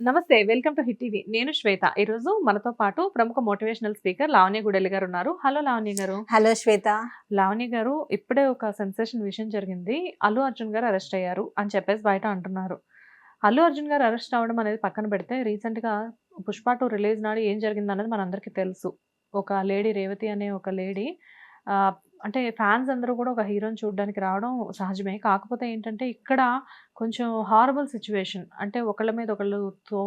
నమస్తే welcome to hit TV. నేను శ్వేత. ఈ రోజు మనతో పాటు ప్రముఖ మోటివేషనల్ స్పీకర్ లావణ్య గుడెల్లి గారు ఉన్నారు. హలో లావణ్య గారు. హలో శ్వేత. లావణ్య గారు ఇప్పుడే ఒక సెన్సేషన్ విషయం జరిగింది. అల్లు అర్జున్ గారు అరెస్ట్ అయ్యారు అని చెప్పేసి బయట అంటున్నారు. అల్లు అర్జున్ గారు అరెస్ట్ అవ్వడం అనేది పక్కన పెడితే రీసెంట్గా పుష్ప టూ రిలీజ్ నాడు ఏం జరిగింది అనేది మనందరికీ తెలుసు. ఒక లేడీ రేవతి అనే ఒక లేడీ అంటే ఫ్యాన్స్ అందరూ కూడా ఒక హీరోని చూడడానికి రావడం సహజమే. కాకపోతే ఏంటంటే ఇక్కడ కొంచెం హారబుల్ సిచ్యువేషన్ అంటే ఒకళ్ళ మీద ఒకళ్ళు తో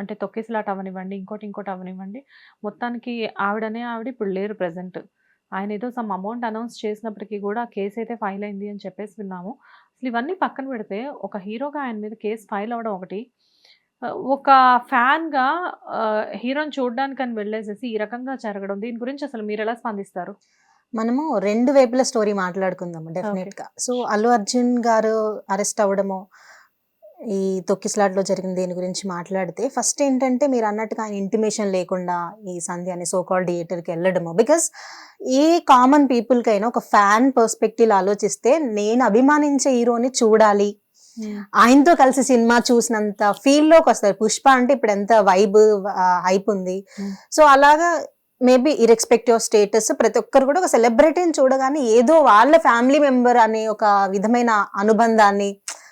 అంటే తొక్కేసిలాట అవనివ్వండి ఇంకోటి ఇంకోటి అవనివ్వండి మొత్తానికి ఆవిడనే ఆవిడ ఇప్పుడు లేరు ప్రజెంట్ ఆయన ఏదో సమ్ అమౌంట్ అనౌన్స్ చేసినప్పటికీ కూడా కేసు అయితే ఫైల్ అయింది అని చెప్పేసి విన్నాము. అసలు ఇవన్నీ పక్కన పెడితే ఒక హీరోగా ఆయన మీద కేసు ఫైల్ అవ్వడం ఒకటి ఒక ఫ్యాన్గా హీరోని చూడడానికి అని వెళ్ళేసేసి ఈ రకంగా జరగడం. దీని గురించి అసలు మీరు ఎలా స్పందిస్తారు? మనము రెండు వైపుల స్టోరీ మాట్లాడుకుందాము డెఫినెట్గా. సో అల్లు అర్జున్ గారు అరెస్ట్ అవ్వడము ఈ తొక్కిస్లాట్లో జరిగిన దీని గురించి మాట్లాడితే ఫస్ట్ ఏంటంటే మీరు అన్నట్టుగా ఆయన ఇంటిమేషన్ లేకుండా ఈ సంధ్య అనే సో కాల్ థియేటర్కి వెళ్ళడము. బికాస్ ఏ కామన్ పీపుల్కైనా ఒక ఫ్యాన్ పర్స్పెక్టివ్ ఆలోచిస్తే నేను అభిమానించే హీరోని చూడాలి. ఆయనతో కలిసి సినిమా చూసినంత ఫీల్లోకి వస్తారు. పుష్ప అంటే ఇప్పుడు ఎంత వైబ్ హైప్ ఉంది. Hmm. సో అలాగా మేబీ ఇరెస్పెక్ట్ ఆఫ్ స్టేటస్ ప్రతి ఒక్కరు కూడా ఒక సెలబ్రిటీని చూడగానే ఏదో వాళ్ళ ఫ్యామిలీ మెంబర్ అనే ఒక విధమైన అనుబంధాన్ని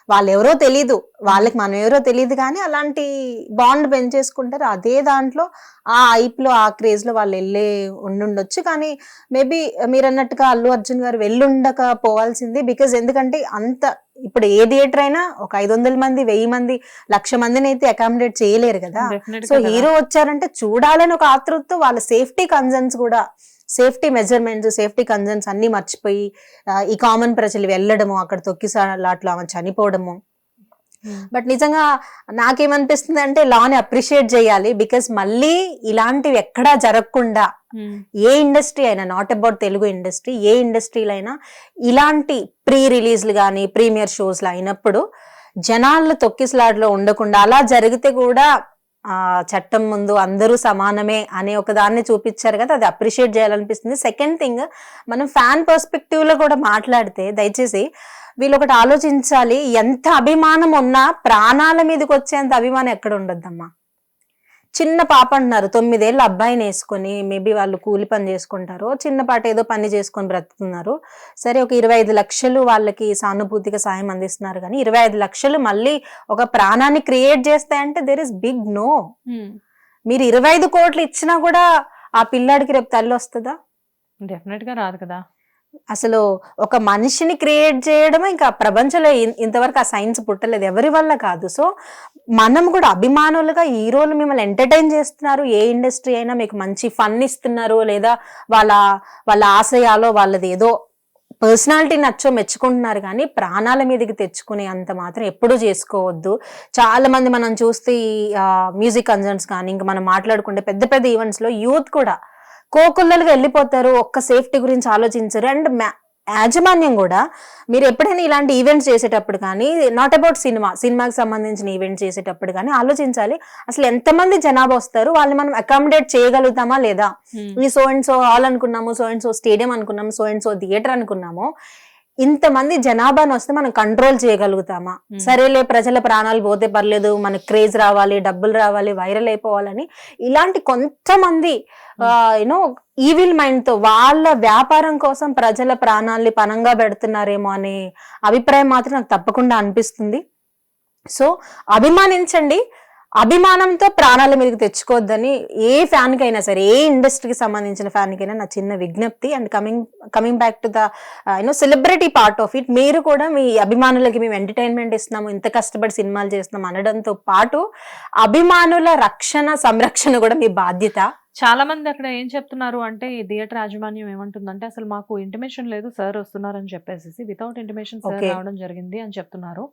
వాళ్ళు ఎవరో తెలీదు వాళ్ళకి మనం ఎవరో తెలియదు కానీ అలాంటి బాండ్ పెంచేసుకుంటారు. అదే దాంట్లో ఆ hype లో ఆ క్రేజ్లో వాళ్ళు వెళ్ళే ఉండుండొచ్చు. కానీ మేబీ మీరు అన్నట్టుగా అల్లు అర్జున్ గారు వెళ్ళుండక పోవాల్సింది బికాజ్ ఎందుకంటే అంత ఇప్పుడు ఏ థియేటర్ అయినా ఒక ఐదు వందల మంది వెయ్యి మంది లక్ష మందిని అయితే అకామిడేట్ చేయలేరు కదా. సో. హీరో వచ్చారంటే చూడాలని ఒక ఆతృతతో వాళ్ళ సేఫ్టీ కన్సర్న్స్ కూడా సేఫ్టీ మెజర్మెంట్స్ సేఫ్టీ కన్సర్న్స్ అన్ని మర్చిపోయి ఈ కామన్ ప్రజలు వెళ్ళడము అక్కడ తొక్కిసాలాట్లో ఆమె చనిపోవడము Hmm. బట్ నిజంగా నాకేమనిపిస్తుంది అంటే లాని అప్రిషియేట్ చేయాలి బికాస్ మళ్ళీ ఇలాంటివి ఎక్కడా జరగకుండా Hmm. ఏ ఇండస్ట్రీ అయినా నాట్ అబౌట్ తెలుగు ఇండస్ట్రీ ఏ ఇండస్ట్రీలో అయినా ఇలాంటి ప్రీ రిలీజ్లు కానీ ప్రీమియర్ షోస్లు అయినప్పుడు జనాల తొక్కిసలాట్లో ఉండకుండా అలా జరిగితే కూడా ఆ చట్టం ముందు అందరూ సమానమే అనే ఒక దాన్ని చూపించారు కదా అది అప్రిషియేట్ చేయాలనిపిస్తుంది. సెకండ్ థింగ్ మనం ఫ్యాన్ పర్స్పెక్టివ్లో కూడా మాట్లాడితే దయచేసి వీళ్ళు ఒకటి ఆలోచించాలి ఎంత అభిమానం ఉన్నా ప్రాణాల మీదకి వచ్చేంత అభిమానం ఎక్కడ ఉండొద్దమ్మా? చిన్న పాప అంటున్నారు తొమ్మిదేళ్ళ అబ్బాయిని వేసుకొని మేబీ వాళ్ళు కూలి పని చేసుకుంటారు చిన్నపాటి ఏదో పని చేసుకొని బ్రతుకుతున్నారు. సరే ఒక ఇరవై ఐదు లక్షలు వాళ్ళకి సానుభూతిగా సాయం అందిస్తున్నారు కానీ ఇరవై ఐదు లక్షలు మళ్ళీ ఒక ప్రాణాన్ని క్రియేట్ చేస్తాయంటే దేర్ ఇస్ బిగ్ నో. మీరు ఇరవై ఐదు కోట్లు ఇచ్చినా కూడా ఆ పిల్లాడికి రేపు తల్లి వస్తుందా? డెఫినెట్గా రాదు కదా. అసలు ఒక మనిషిని క్రియేట్ చేయడం ఇంకా ప్రపంచంలో ఇంతవరకు ఆ సైన్స్ పుట్టలేదు. ఎవరి వల్ల కాదు. సో మనం కూడా అభిమానులుగా హీరోలు మిమ్మల్ని ఎంటర్టైన్ చేస్తున్నారు. ఏ ఇండస్ట్రీ అయినా మీకు మంచి ఫన్ ఇస్తున్నారు లేదా వాళ్ళ వాళ్ళ ఆశయాలో వాళ్ళది ఏదో పర్సనాలిటీ నచ్చో మెచ్చుకుంటున్నారు కానీ ప్రాణాల మీదకి తెచ్చుకునే అంత మాత్రం ఎప్పుడూ చేసుకోవద్దు. చాలా మంది మనం చూస్తే ఈ మ్యూజిక్ కన్సర్న్స్ కానీ ఇంకా మనం మాట్లాడుకుంటే పెద్ద పెద్ద ఈవెంట్స్లో యూత్ కూడా కోకొల్లలుగా వెళ్ళిపోతారు ఒక్క సేఫ్టీ గురించి ఆలోచించరు. అండ్ యాజమాన్యం కూడా మీరు ఎప్పుడైనా ఇలాంటి ఈవెంట్స్ చేసేటప్పుడు కానీ నాట్ అబౌట్ సినిమా సినిమాకి సంబంధించిన ఈవెంట్స్ చేసేటప్పుడు కానీ ఆలోచించాలి. అసలు ఎంతమంది జనాభా వస్తారు? వాళ్ళని మనం అకామిడేట్ చేయగలుగుతామా లేదా. ఈ సో అండ్ సో హాల్ అనుకున్నాము సో అండ్ సో స్టేడియం అనుకున్నాము సో అండ్ సో థియేటర్ అనుకున్నాము. ఇంతమంది జనాభాను వస్తే మనం కంట్రోల్ చేయగలుగుతామా. సరేలే ప్రజల ప్రాణాలు పోతే పర్లేదు మనకి క్రేజ్ రావాలి డబ్బులు రావాలి వైరల్ అయిపోవాలని ఇలాంటి కొంతమంది యూనో ఈవిల్ మైండ్తో వాళ్ళ వ్యాపారం కోసం ప్రజల ప్రాణాల్ని పనంగా పెడుతున్నారేమో అనే అభిప్రాయం మాత్రం నాకు తప్పకుండా అనిపిస్తుంది. సో అభిమానించండి. అభిమానంతో ప్రాణాల మీదకి తెచ్చుకోవద్దని ఏ ఫ్యాన్ కైనా సరే ఏ ఇండస్ట్రీకి సంబంధించిన ఫ్యాన్ కైనా నా చిన్న విజ్ఞప్తి. And coming coming back to the you know celebrity part of it మీరు కూడా మీ అభిమానులకి మేము ఎంటర్టైన్మెంట్ ఇస్తున్నాము ఇంత కష్టపడి సినిమాలు చేస్తున్నాం అనడంతో పాటు అభిమానుల రక్షణ సంరక్షణ కూడా మీ బాధ్యత. చాలా మంది అక్కడ ఏం చెప్తున్నారు అంటే ఈ థియేటర్ యాజమాన్యం ఏమంటుందంటే అసలు మాకు ఇంటిమేషన్ లేదు సార్ వస్తున్నారని చెప్పేసి వితౌట్ ఇంటిమేషన్ సార్. రావడం జరిగింది అని చెప్తున్నారు.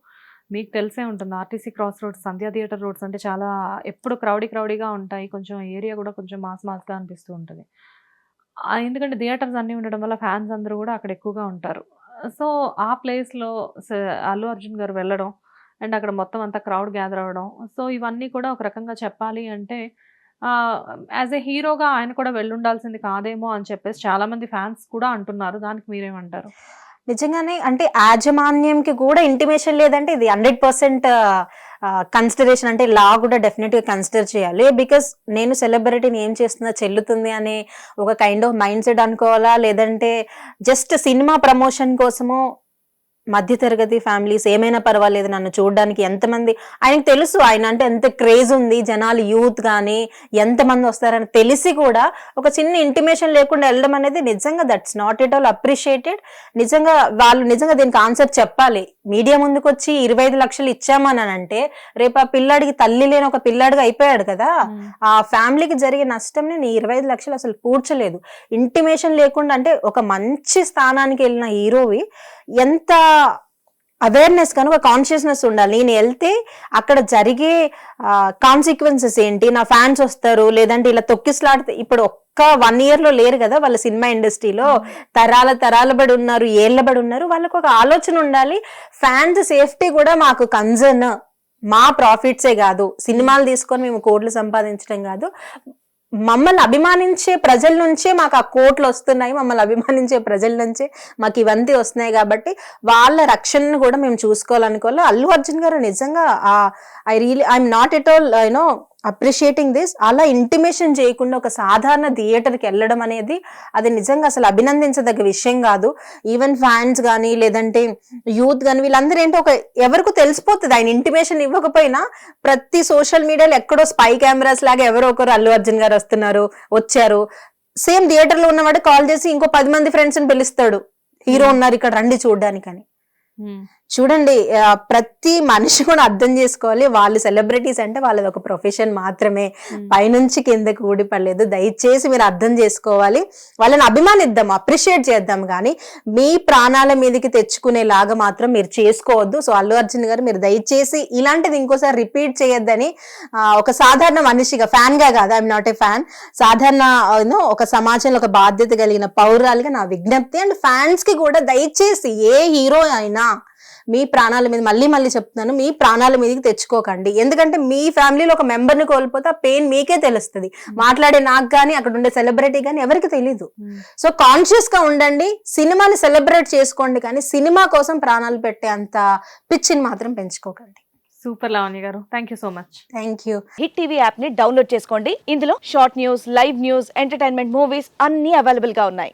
మీకు తెలిసే ఉంటుంది. RTC cross roads Sandhya theatre roads అంటే చాలా ఎప్పుడు క్రౌడీ క్రౌడీగా ఉంటాయి. కొంచెం ఏరియా కూడా కొంచెం మాస్ మాస్గా అనిపిస్తూ ఉంటుంది. ఎందుకంటే థియేటర్స్ అన్నీ ఉండడం వల్ల ఫ్యాన్స్ అందరూ కూడా అక్కడ ఎక్కువగా ఉంటారు. సో ఆ ప్లేస్లో అల్లు అర్జున్ గారు వెళ్ళడం అండ్ అక్కడ మొత్తం అంతా క్రౌడ్ గ్యాదర్ అవ్వడం. సో ఇవన్నీ కూడా ఒక రకంగా చెప్పాలి అంటే యాజ్ ఏ హీరోగా ఆయన కూడా వెళ్ళుండాల్సింది కాదేమో అని చెప్పేసి చాలామంది ఫ్యాన్స్ కూడా అంటున్నారు. దానికి మీరేమంటారు? నిజంగానే అంటే యాజమాన్యంకి కూడా ఇంటిమేషన్ లేదంటే ఇది హండ్రెడ్ పర్సెంట్ కన్సిడరేషన్ అంటే లా కూడా డెఫినెట్గా కన్సిడర్ చేయాలి. బికాస్ నేను సెలబ్రిటీని ఏం చేస్తున్నా చెల్లుతుంది అనే ఒక కైండ్ ఆఫ్ మైండ్ సెట్ అనుకోవాలా? లేదంటే జస్ట్ సినిమా ప్రమోషన్ కోసము మధ్యతరగతి ఫ్యామిలీస్ ఏమైనా పర్వాలేదు నన్ను చూడడానికి ఎంతమంది ఆయనకు తెలుసు ఆయన అంటే ఎంత క్రేజ్ ఉంది జనాలు యూత్ కానీ ఎంతమంది వస్తారని తెలిసి కూడా ఒక చిన్న ఇంటిమేషన్ లేకుండా వెళ్ళడం అనేది నిజంగా that's not at all appreciated. నిజంగా వాళ్ళు నిజంగా దీనికి ఆన్సర్ చెప్పాలి. మీడియా ముందుకు వచ్చి ఇరవై ఐదు లక్షలు ఇచ్చామని అంటే రేపు ఆ పిల్లాడికి తల్లి లేని ఒక పిల్లాడిగా అయిపోయాడు కదా ఆ ఫ్యామిలీకి జరిగే నష్టం నేను ఇరవై ఐదు లక్షలు అసలు పూడ్చలేదు. ఇంటిమేషన్ లేకుండా అంటే ఒక మంచి స్థానానికి వెళ్ళిన హీరోవి ఎంత అవేర్నెస్ కనుక ఒక కాన్షియస్నెస్ ఉండాలి. నేను వెళ్తే అక్కడ జరిగే కాన్సిక్వెన్సెస్ ఏంటి? నా ఫ్యాన్స్ వస్తారు లేదంటే ఇలా తొక్కిస్లాడితే ఇప్పుడు ఒక్క వన్ ఇయర్లో లేరు కదా వాళ్ళ సినిమా ఇండస్ట్రీలో తరాల తరాల బడి ఉన్నారు ఏళ్ళ బడి ఉన్నారు. వాళ్ళకు ఒక ఆలోచన ఉండాలి. ఫ్యాన్స్ సేఫ్టీ కూడా మాకు కన్సర్న్ మా ప్రాఫిట్సే కాదు. సినిమాలు తీసుకొని మేము కోట్లు సంపాదించడం కాదు. మమ్మల్ని అభిమానించే ప్రజల నుంచే మాకు ఆ కోట్లు వస్తున్నాయి మమ్మల్ని అభిమానించే ప్రజల నుంచే మాకు ఇవంతి వస్తున్నాయి కాబట్టి వాళ్ళ రక్షణను కూడా మేము చూసుకోవాలనుకోవాలి? అల్లు అర్జున్ గారు నిజంగా I really I'm not at all you know appreciating this. అలా ఇంటిమేషన్ చేయకుండా ఒక సాధారణ థియేటర్కి వెళ్ళడం అనేది అది నిజంగా అసలు అభినందించదగ్గ విషయం కాదు. ఈవెన్ ఫ్యాన్స్ కానీ లేదంటే యూత్ కానీ వీళ్ళందరూ ఏంటో ఒక ఎవరికి తెలిసిపోతుంది. ఆయన ఇంటిమేషన్ ఇవ్వకపోయినా ప్రతి సోషల్ మీడియాలో ఎక్కడో స్పై కెమెరాస్ లాగా ఎవరో ఒకరు అల్లు అర్జున్ గారు వస్తున్నారు వచ్చారు. సేమ్ థియేటర్లో ఉన్నవాడు కాల్ చేసి ఇంకో పది మంది ఫ్రెండ్స్ని పిలుస్తాడు. హీరో ఉన్నారు ఇక్కడ రండి చూడడానికని. చూడండి ప్రతి మనిషి కూడా అర్థం చేసుకోవాలి. వాళ్ళు సెలబ్రిటీస్ అంటే వాళ్ళది ఒక ప్రొఫెషన్ మాత్రమే. పైనుంచి కిందకి ఊడిపడలేదు. దయచేసి మీరు అర్థం చేసుకోవాలి. వాళ్ళని అభిమానిద్దాం అప్రిషియేట్ చేద్దాం కానీ మీ ప్రాణాల మీదకి తెచ్చుకునేలాగా మాత్రం మీరు చేసుకోవద్దు. సో అల్లు అర్జున్ గారు మీరు దయచేసి ఇలాంటిది ఇంకోసారి రిపీట్ చేయొద్దని ఒక సాధారణ మనిషిగా ఫ్యాన్గా కాదు ఐఎమ్ నాట్ ఏ ఫ్యాన్ సాధారణ ఒక సమాజంలో ఒక బాధ్యత కలిగిన పౌరాలుగా నా విజ్ఞప్తి. అండ్ ఫ్యాన్స్కి కూడా దయచేసి ఏ హీరో అయినా మీ ప్రాణాల మీద మళ్ళీ మళ్ళీ చెప్తున్నాను మీ ప్రాణాల మీదకి తెచ్చుకోకండి. ఎందుకంటే మీ ఫ్యామిలీలో ఒక మెంబర్ని కోల్పోతే ఆ పెయిన్ మీకే తెలుస్తుంది. మాట్లాడే నాకు కానీ అక్కడ ఉండే సెలబ్రిటీ కానీ ఎవరికి తెలియదు సో కాన్షియస్గా ఉండండి సినిమాని సెలబ్రేట్ చేసుకోండి కానీ సినిమా కోసం ప్రాణాలు పెట్టే అంత పిచ్చిని మాత్రం పెంచుకోకండి. సూపర్ లావణ్య గారు. Thank you so much thank you hit TV యాప్ని డౌన్లోడ్ చేసుకోండి. ఇందులో short news live news entertainment movies అన్ని అవైలబుల్గా ఉన్నాయి.